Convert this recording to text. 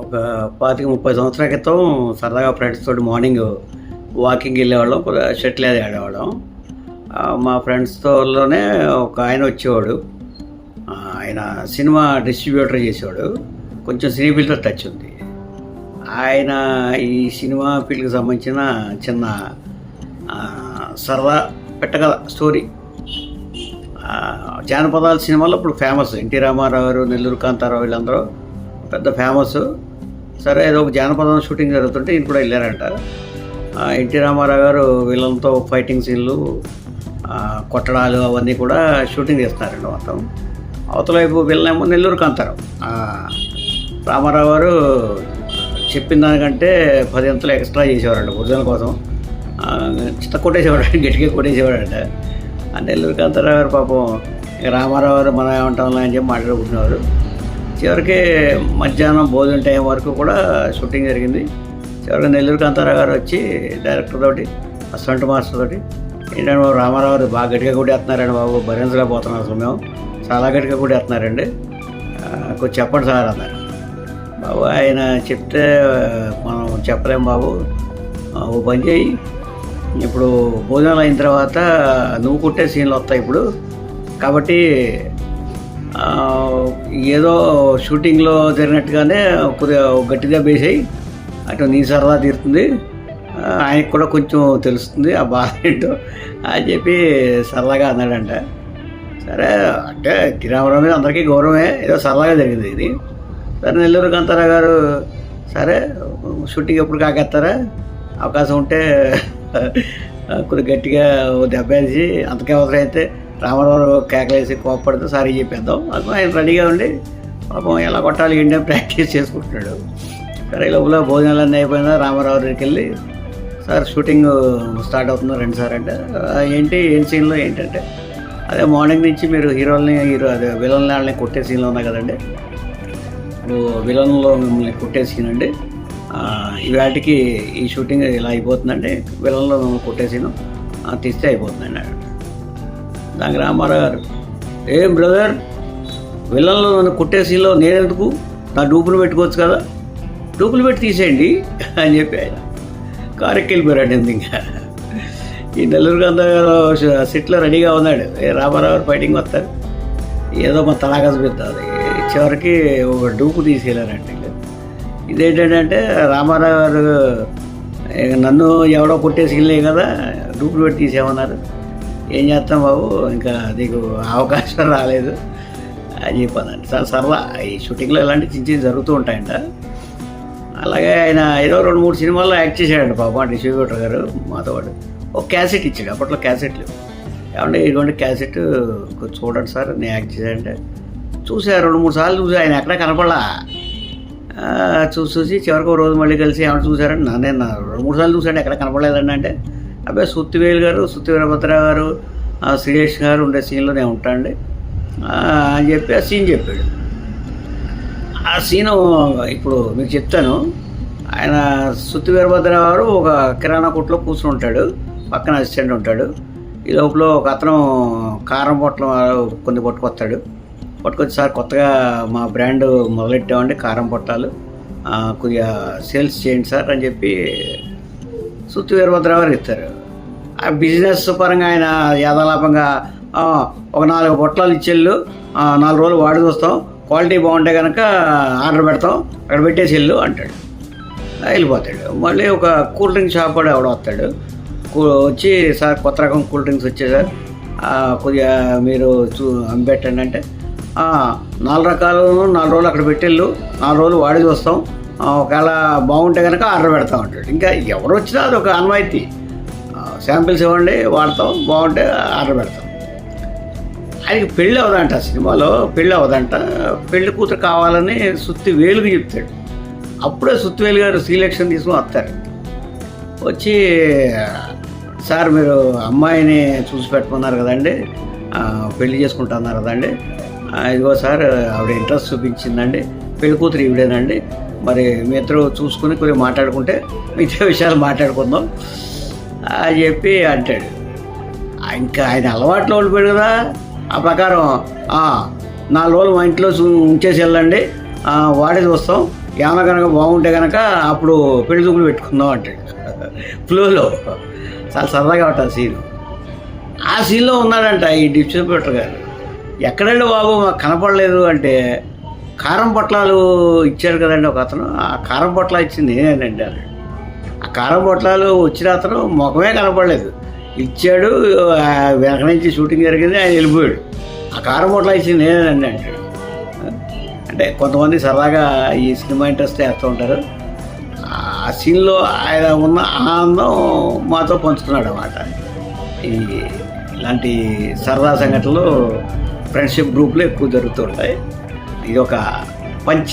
ఒక పాతిక ముప్పై సంవత్సరాల క్రితం సరదాగా ఫ్రెండ్స్ తోటి మార్నింగ్ వాకింగ్ వెళ్ళేవాళ్ళం కొద్దిగా షటిల్ అది ఆడేవాళ్ళం. మా ఫ్రెండ్స్తోనే ఒక ఆయన వచ్చేవాడు. ఆయన సినిమా డిస్ట్రిబ్యూటర్ చేసేవాడు. కొంచెం సినీ ఫీల్డ్తో టచ్ ఉంది. ఆయన ఈ సినిమా ఫీల్డ్కి సంబంధించిన చిన్న సరదా పెట్టగల స్టోరీ జానపదాల సినిమాలో ఇప్పుడు ఫేమస్ ఎన్టీ రామారావు గారు నెల్లూరు కాంతారావు వీళ్ళందరూ పెద్ద ఫేమస్ సరే ఏదో ఒక జానపదం షూటింగ్ జరుగుతుంటే ఈయన కూడా వెళ్ళారంట. ఎన్టీ రామారావు గారు వీళ్ళంతో ఫైటింగ్ సీన్లు కొట్టడాలు అవన్నీ కూడా షూటింగ్ చేస్తున్నారండి మొత్తం. అవతల వైపు వీళ్ళనేమో నెల్లూరు కాంతారావు రామారావు గారు చెప్పిన దానికంటే పది అంతలు ఎక్స్ట్రా చేసేవారంట ఒరిజినల్ కోసం. చిత్త కొట్టేసేవాడు గట్టిగా కొట్టేసేవాడంట నెల్లూరుకు నెల్లూరు గారు పాపం? రామారావు గారు మనం ఏమంటాం అని చెప్పి మాట్లాడుకుంటున్నారు. చివరికి మధ్యాహ్నం భోజనం టైం వరకు కూడా షూటింగ్ జరిగింది. చివరికి నెల్లూరు కాంతారావు గారు వచ్చి డైరెక్టర్ తోటి అసిస్టెంట్ మాస్టర్ తోటి ఏంటంటే బాబు రామారావు గారు బాగా గట్టిగా కొట్టేస్తున్నారండి బాబు భరించలేకపోతున్నాం అసలు మేము చాలా గట్టిగా కూడా ఆ, కొంచెం చెప్పండి సార్ అన్నారు. బాబు ఆయన చెప్తే మనం చెప్పలేం బాబు. ఓ పని చేయి. ఇప్పుడు భోజనాలు అయిన తర్వాత నువ్వు కుట్టే సీన్లు వస్తాయి ఇప్పుడు. కాబట్టి ఏదో షూటింగ్లో జరిగినట్టుగానే కొద్దిగా గట్టిగా బేసాయి అటు నీ సరదా తీరుతుంది. ఆయనకు కూడా కొంచెం తెలుస్తుంది ఆ బాధ ఏంటో అని చెప్పి సరదాగా అన్నాడంట. సరే అంటే తిరామరావు మీద అందరికీ గౌరవమే ఏదో సరదాగా జరిగింది ఇది. సరే నెల్లూరు కాంతారావు గారు సరే షూటింగ్ ఎప్పుడు కాకేస్తారా? అవకాశం ఉంటే కొద్దిగా గట్టిగా దెబ్బేసి దెబ్బ వేసి అంతకే అవసరం అయితే రామారావు కేకలేసి కోపడితే సారీ చెప్పేద్దాం. అది ఆయన రెడీగా ఉండి పాపం ఎలా కొట్టాలి ఏంటి ప్రాక్టీస్ చేసుకుంటున్నాడు. సరే లోపల భోజనాలు అన్నీ అయిపోయినా రామారావు దగ్గరికి వెళ్ళి సార్ షూటింగ్ స్టార్ట్ అవుతుంది రెండు సార్ అంటే ఏంటి ఏం సీన్లో ఏంటంటే అదే మార్నింగ్ నుంచి మీరు హీరోల్ని హీరో అదే విలన్ వాళ్ళని కొట్టే సీన్లో ఉన్నాయి కదండి. ఇప్పుడు విలన్లో మిమ్మల్ని కొట్టే సీన్ అండి. ఇవాటికి ఈ షూటింగ్ ఇలా అయిపోతుందండి. విలన్లో మిమ్మల్ని కొట్టే సీను తీస్తే అయిపోతుందండి. దానికి రామారావు గారు. ఏం బ్రదర్? విలన్లో నన్ను కుట్టేసీలో నేనెందుకు? నా డూపులు పెట్టుకోవచ్చు కదా? డూపులు పెట్టి తీసేయండి అని చెప్పి ఆయన కారెక్కి వెళ్ళిపోయాడు ఇంకా. ఈ నెల్లూరు గంధ గారు సిట్లో రెడీగా ఉన్నాడు. రామారావు గారు ఫైటింగ్ వస్తారు. ఏదో మా తలాగా చూపిస్తుంది చివరికి ఒక డూపు తీసుకెళ్ళారండి ఇదేంటంటే రామారావు గారు ఇక నన్ను ఎవడో కొట్టేసి వెళ్ళే కదా డూపులు పెట్టి తీసేమన్నారు ఏం చేస్తాం బాబు? ఇంకా నీకు అవకాశం రాలేదు. అని చెప్పానండి సార్ సరదా ఈ షూటింగ్లో ఇలాంటి చిన్న చిన్న జరుగుతూ ఉంటాయంట. అలాగే ఆయన ఏదో రెండు మూడు సినిమాల్లో యాక్ట్ చేశాడండి పాప డిస్ట్రిబ్యూటర్ గారు మాతో పాటు. ఒక క్యాసెట్ ఇచ్చాడు అప్పట్లో క్యాసెట్లు. ఏమంటే ఇటువంటి క్యాసెట్ చూడండి సార్ నేను యాక్ట్ చేశాడంటే చూసా రెండు మూడు సార్లు చూసా ఆయన ఎక్కడ కనపడలా. చూసి చూసి చివరికి ఒక రోజు మళ్ళీ కలిసి ఏమైనా చూసారని నా నేను రెండు మూడు సార్లు చూసాడు ఎక్కడ కనపడలేదండి అంటే అబ్బాయి సుత్తివేలు గారు సుత్తి గారు సురేష్ గారు ఉండే సీన్లో నేను ఉంటానండి అని చెప్పి ఆ సీన్ చెప్పాడు. ఆ సీను ఇప్పుడు మీకు చెప్తాను. ఆయన సుత్తి వీరభద్రరావు గారు ఒక కిరాణా కొట్లో కూర్చుని ఉంటాడు. పక్కన అసిస్టెంట్ ఉంటాడు. ఈ లోపల ఒక అతను కారం పొట్లం కొన్ని పట్టుకొస్తాడు. పట్టుకొచ్చి సార్ కొత్తగా మా బ్రాండ్ మొదలెట్టామండి కారం పొట్టాలు కొద్దిగా సేల్స్ చేయండి సార్ అని చెప్పి సుత్తి వీరభద్రరావు గారు ఇస్తారు బిజినెస్ పరంగా ఆయన యాదాలాపంగా ఒక నాలుగు పొట్లాలు ఇచ్చేళ్ళు నాలుగు రోజులు వాడి చూస్తాం క్వాలిటీ బాగుంటే కనుక ఆర్డర్ పెడతాం. అక్కడ పెట్టేసి వెళ్ళు అంటాడు. వెళ్ళిపోతాడు. మళ్ళీ ఒక కూల్ డ్రింక్ షాప్ కూడా ఎవడో వస్తాడు. కూ- వచ్చి సార్ కొత్త రకం కూల్ డ్రింక్స్ వచ్చాయి సార్. కొద్దిగా మీరు చూ అమ్మిపెట్టండి అంటే నాలుగు రకాలు నాలుగు రోజులు అక్కడ పెట్టెళ్ళు నాలుగు రోజులు వాడి చూస్తాం ఒకవేళ బాగుంటే కనుక ఆర్డర్ పెడతాం అంటాడు. ఇంకా ఎవరు వచ్చినా అది ఒక అన్వాయితీ శాంపిల్స్ ఇవ్వండి వాడతాం బాగుంటే ఆర్డర్ పెడతాం. ఆయనకి పెళ్ళి అవదంట సినిమాలో పెళ్ళి అవదంట పెళ్ళి కూతురు కావాలని సుత్తి వేలుగు చెప్తాడు. అప్పుడే సుత్తివేలు గారు సీలెక్షన్ తీసుకుని వస్తారు. వచ్చి సార్ మీరు అమ్మాయిని చూసి పెట్టుకున్నారు కదండి పెళ్ళి చేసుకుంటున్నారు కదండి. ఇదిగో సార్ ఆవిడ ఇంట్రెస్ట్ చూపించిందండి. పెళ్ళి కూతురు ఈవిడేనండి. మరి మీ ఇద్దరు చూసుకుని కొద్దిగా మాట్లాడుకుంటే మిగతా విషయాలు మాట్లాడుకుందాం. అని చెప్పి అంటాడు. ఇంకా ఆయన అలవాట్లో ఉండిపోయాడు కదా. ఆ ప్రకారం నా నాలుగు రోజులు మా ఇంట్లో ఉంచేసి వెళ్ళండి. వాడేది వాడే చూస్తాం ఏమైనా కనుక బాగుంటే కనుక అప్పుడు పెళ్ళి చూపులు పెట్టుకుందాం అంటాడు. ఫ్లోలో. చాలా సరదాగా ఉంటుంది సీన్. ఆ సీన్లో ఉన్నాడంట ఈ డిస్ట్రిబ్యూటర్ గారు. ఎక్కడండి బాబు మాకు కనపడలేదు అంటే కారం పొట్లాలు ఇచ్చారు కదండి ఒక అతను. ఆ కారం పొట్ల ఇచ్చింది నేనేనండి అన్నాడు. ఆ కారం పొట్లాలు వచ్చిన అతను ముఖమే కనపడలేదు. ఇచ్చాడు వెనక నుంచి షూటింగ్ జరిగింది ఆయన వెళ్ళిపోయాడు. ఆ కారం పొట్ల ఇచ్చింది నేనేనండి అంటాడు. అంటే కొంతమంది సరదాగా ఈ సినిమా ఇంట్రెస్ట్ వేస్తూ ఉంటారు. ఆ సీన్లో ఆయన ఉన్న ఆనందం మాతో పంచుకున్నాడు అన్నమాట. ఈ ఇలాంటి సరదా సంఘటనలు ఫ్రెండ్షిప్ గ్రూప్లో ఎక్కువ జరుగుతుంటాయి ఇది ఒక పంచ్